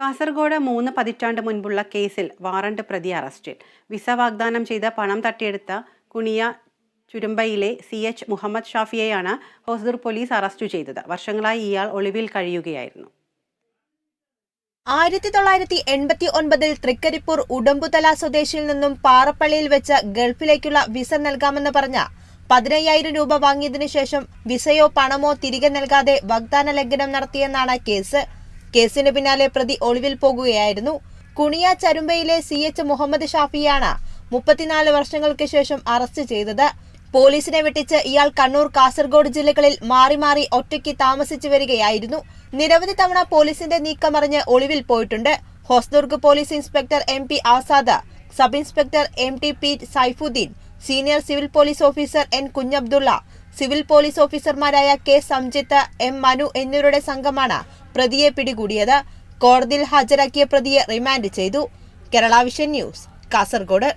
കാസർഗോഡ് മൂന്ന് പതിറ്റാണ്ട് മുൻപുള്ള കേസിൽ വാറണ്ട് പ്രതി അറസ്റ്റിൽ. വിസ വാഗ്ദാനം ചെയ്ത പണം തട്ടിയെടുത്ത കുണിയ ചുരുമ്പയിലെ സി എച്ച് മുഹമ്മദ് ഷാഫിയെയാണ് ഹോസ്ദുർ പോലീസ് അറസ്റ്റ് ചെയ്തത്. വർഷങ്ങളായി ഇയാൾ ഒളിവിൽ കഴിയുകയായിരുന്നു. ആയിരത്തി തൊള്ളായിരത്തി എൺപത്തി ഒൻപതിൽ തൃക്കരിപ്പൂർ ഉടമ്പുതല സ്വദേശിയിൽ നിന്നും പാറപ്പള്ളിയിൽ വെച്ച് ഗൾഫിലേക്കുള്ള വിസ നൽകാമെന്ന് പറഞ്ഞ പതിനയ്യായിരം രൂപ വാങ്ങിയതിനു ശേഷം വിസയോ പണമോ തിരികെ നൽകാതെ വാഗ്ദാന ലംഘനം നടത്തിയെന്നാണ് കേസ്. കേസിന് പിന്നാലെ പ്രതി ഒളിവിൽ പോകുകയായിരുന്നു. കുണിയ ചരുമ്പയിലെ സി എച്ച് മുഹമ്മദ് ഷാഫിയാണ് മുപ്പത്തിനാല് വർഷങ്ങൾക്ക് ശേഷം അറസ്റ്റ് ചെയ്തത്. പോലീസിനെ വെട്ടിച്ച് ഇയാൾ കണ്ണൂർ കാസർഗോഡ് ജില്ലകളിൽ മാറി മാറി ഒറ്റയ്ക്ക് താമസിച്ചു വരികയായിരുന്നു. നിരവധി തവണ പോലീസിന്റെ നീക്കമറിഞ്ഞ് ഒളിവിൽ പോയിട്ടുണ്ട്. Hosdurg police inspector M P Azad sub inspector M T P Saifuddin senior civil police officer N Kunhabdulla civil police ഓഫീസർമാരായ കെ സംജിത്ത് എം മനു എന്നിവരുടെ സംഘമാണ് പ്രതിയെ പിടികൂടിയത്. കോടതിയിൽ ഹാജരാക്കിയ പ്രതിയെ റിമാൻഡ് ചെയ്തു. Kerala vision news Kasaragod.